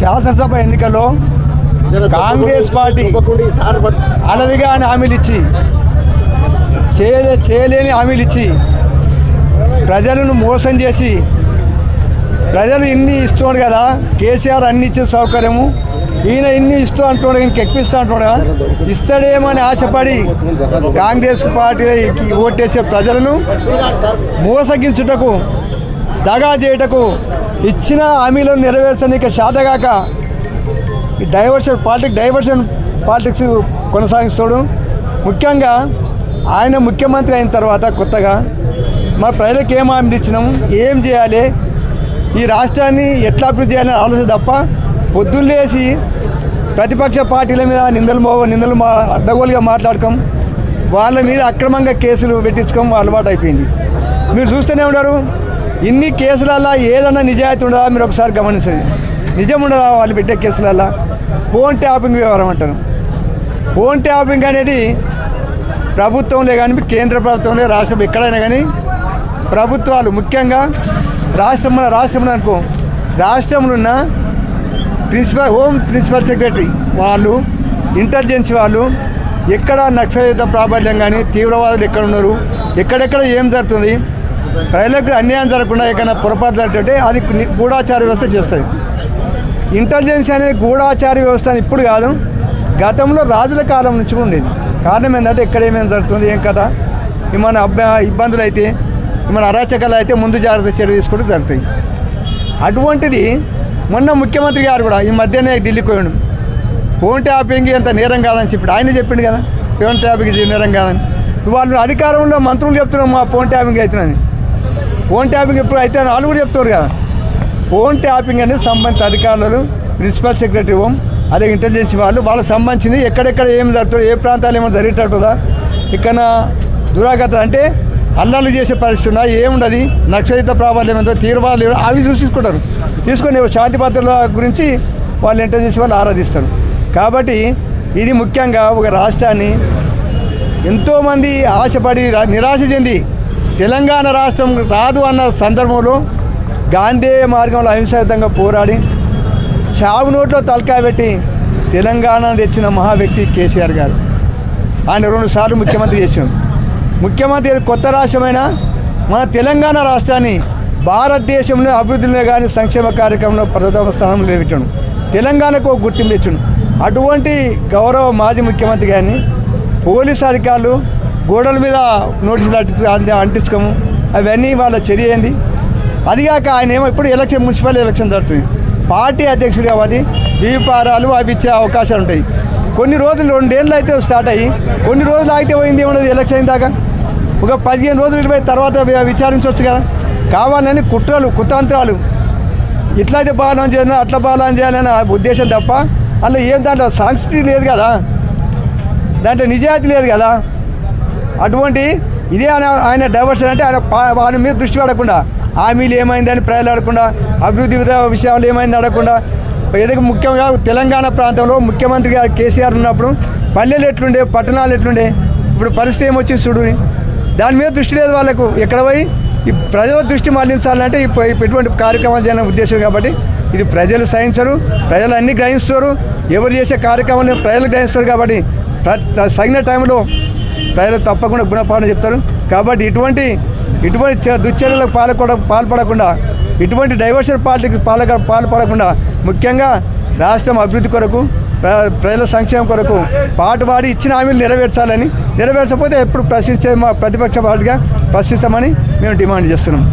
శాసనసభ ఎన్నికల్లో కాంగ్రెస్ పార్టీ అలవిగా అని హామీలు ఇచ్చి చేయలే చేయలేని హామీలు ఇచ్చి ప్రజలను మోసం చేసి ప్రజలు ఇన్ని ఇస్తున్నాడు కదా కేసీఆర్ అన్ని ఇచ్చే సౌకర్యము ఈయన ఇన్ని ఇస్తూ అంటున్నాడు ఇంక ఎక్కిస్తా అంటున్నాడు ఇస్తాడేమని ఆశపడి కాంగ్రెస్ పార్టీకి ఓటేసే ప్రజలను మోసగించుటకు దగా చేయుటకు ఇచ్చిన హామీలను నెరవేర్చనీక శాతగాక ఈ డైవర్షన్ పాలిటిక్ డైవర్షన్ పాలిటిక్స్ కొనసాగిస్తాడు. ముఖ్యంగా ఆయన ముఖ్యమంత్రి అయిన తర్వాత కొత్తగా మా ప్రజలకు ఏం హామీ ఇచ్చినాం ఏం చేయాలి ఈ రాష్ట్రాన్ని ఎట్లా అభివృద్ధి చేయాలని ఆలోచన తప్ప పొద్దున్నేసి ప్రతిపక్ష పార్టీల మీద నిందలు మో నిందలు మా అడ్డగోలుగా మాట్లాడకం వాళ్ళ మీద అక్రమంగా కేసులు పెట్టించుకోం అలవాటు అయిపోయింది మీరు చూస్తూనే ఉన్నారు ఇన్ని కేసులల్లో ఏదన్నా నిజాయితీ ఉండదా? మీరు ఒకసారి గమనించండి. నిజం ఉండదా వాళ్ళు పెట్టే కేసులల్లో? ఫోన్ ట్యాపింగ్ వ్యవహారం అంటారు. ఫోన్ ట్యాపింగ్ అనేది ప్రభుత్వంలో కానీ కేంద్ర ప్రభుత్వంలో రాష్ట్రం ఎక్కడైనా కానీ ప్రభుత్వాలు ముఖ్యంగా రాష్ట్రం మన రాష్ట్రంలో అనుకో రాష్ట్రంలో ఉన్న ప్రిన్సిపల్ హోమ్ ప్రిన్సిపల్ సెక్రటరీ వాళ్ళు ఇంటెలిజెన్స్ వాళ్ళు ఎక్కడ నక్సలయుత ప్రాబల్యం కానీ తీవ్రవాదులు ఎక్కడ ఉన్నారు ఎక్కడెక్కడ ఏం జరుగుతుంది ప్రజలకు అన్యాయం జరగకుండా ఏకైనా పొరపాటు జరిగితే అది గూఢాచార వ్యవస్థ చేస్తుంది. ఇంటెలిజెన్స్ అనేది గూఢాచార వ్యవస్థ అని ఇప్పుడు కాదు గతంలో రాజుల కాలం నుంచి కూడా ఉండేది. కారణం ఏంటంటే ఎక్కడ ఏమేమి జరుగుతుంది ఏం కదా ఏమైనా అబ్బా ఇబ్బందులు అయితే ఏమైనా అరాచకాలు అయితే ముందు జాగ్రత్త చర్య తీసుకుంటూ జరుగుతాయి. అటువంటిది మొన్న ముఖ్యమంత్రి గారు కూడా ఈ మధ్యనే ఢిల్లీకి పోయాడు. ఫోన్ ట్యాపింగ్ ఎంత నేరం కాదని చెప్పి ఆయన చెప్పిండు కదా ఫోన్ ట్యాపింగ్ నేరం కాదని. వాళ్ళు అధికారంలో మంత్రులు చెప్తున్నారు మా ఫోన్ ట్యాపింగ్ అవుతుందని. ఫోన్ ట్యాపింగ్ ఎప్పుడు అయితే వాళ్ళు కూడా చెప్తారు కదా. ఫోన్ ట్యాపింగ్ అనేది సంబంధిత అధికారులు ప్రిన్సిపల్ సెక్రటరీ హోమ్ అదే ఇంటెలిజెన్స్ వాళ్ళు వాళ్ళకి సంబంధించింది ఎక్కడెక్కడ ఏం జరుగుతుందో ఏ ప్రాంతాలు ఏమో జరిగేటట్టుదా ఇక్కడ దురాగత అంటే అల్లర్లు చేసే పరిస్థితి ఉన్నా ఏముండదు నక్సలిత ప్రాబల్యం ఏందో తీవ్రవాదులు అవి చూసుకుంటారు. తీసుకొని శాంతి భద్రతల గురించి వాళ్ళు ఇంటెలిజెన్స్ వాళ్ళు ఆరాధిస్తారు. కాబట్టి ఇది ముఖ్యంగా ఒక రాష్ట్రాన్ని ఎంతోమంది ఆశపడి నిరాశ చెంది తెలంగాణ రాష్ట్రం రాదు అన్న సందర్భంలో గాంధేయ మార్గంలో అహింసాయుతంగా పోరాడి చావు నోట్లో తలకాయ పెట్టి తెలంగాణ తెచ్చిన మహా వ్యక్తి కేసీఆర్ గారు. ఆయన రెండు సార్లు ముఖ్యమంత్రి చేసాం ముఖ్యమంత్రి కొత్త రాష్ట్రమైన మన తెలంగాణ రాష్ట్రాన్ని భారతదేశంలో అభివృద్ధిలో కానీ సంక్షేమ కార్యక్రమంలో ప్రథమ స్థానంలో పెట్టాను తెలంగాణకు ఒక గుర్తింపు తెచ్చాను అటువంటి గౌరవ మాజీ ముఖ్యమంత్రి కానీ పోలీసు అధికారులు గోడల మీద నోటీసులు అంటించు అంటి- అంటించుకోము. అవన్నీ వాళ్ళ చర్య ఏంది? అదిగాక ఆయన ఏమో ఇప్పుడు ఎలక్షన్ మున్సిపల్ ఎలక్షన్ జరుగుతుంది. పార్టీ అధ్యక్షుడు కాబట్టి దీపారాలు అవి ఇచ్చే అవకాశాలు ఉంటాయి. కొన్ని రోజులు రెండేళ్ళు అయితే స్టార్ట్ అయ్యి కొన్ని రోజులు ఆగితే పోయింది ఏమన్నది ఎలక్షన్ అయిన దాకా. ఒక పదిహేను రోజులు ఇరవై తర్వాత విచారించవచ్చు కదా. కావాలని కుట్రలు కుతంత్రాలు. ఇట్లయితే బాగా చేయాలి అట్లా బాగా చేయాలనే ఉద్దేశం తప్ప అందులో ఏం దాంట్లో సాంస్కృతి లేదు కదా. దాంట్లో నిజాయితీ లేదు కదా. అటువంటి ఇదే ఆయన ఆయన డైవర్షన్ అంటే ఆయన వారి వాళ్ళ మీద దృష్టి పడకుండా హామీలు ఏమైందని ప్రజలు అడగకుండా అభివృద్ధి విషయాలు ఏమైంది అడగకుండా ఏదైనా ముఖ్యంగా తెలంగాణ ప్రాంతంలో ముఖ్యమంత్రి గారు కేసీఆర్ ఉన్నప్పుడు పల్లెలు ఎట్లుండే పట్టణాలు ఎట్లుండే ఇప్పుడు పరిస్థితి ఏమొచ్చింది చూడు దాని మీద దృష్టి లేదు వాళ్ళకు. ఎక్కడ పోయి? ఈ ప్రజల దృష్టి మళ్ళించాలంటే ఇటువంటి కార్యక్రమాలు చేయాలనే ఉద్దేశం కాబట్టి ఇది ప్రజలు సహించరు ప్రజలు అన్ని గ్రహిస్తారు ఎవరు చేసే కార్యక్రమాలను ప్రజలు గ్రహిస్తారు కాబట్టి ప్ర- తగిన టైంలో ప్రజలు తప్పకుండా గుణపాఠం చెప్తారు. కాబట్టి ఇటువంటి ఇటువంటి దుశ్చర్యలకు పాల్పడ పాల్పడకుండా ఇటువంటి డైవర్షన్ పార్టీకి పాల పాల్పడకుండా ముఖ్యంగా రాష్ట్రం అభివృద్ధి కొరకు ప్ర- ప్రజల సంక్షేమం కొరకు పాటుపాడి ఇచ్చిన హామీలు నెరవేర్చాలని నెరవేర్చకపోతే ఎప్పుడు ప్రశ్నించే మా ప్రతిపక్ష పార్టీగా ప్రశ్నిస్తామని మేము డిమాండ్ చేస్తున్నాం.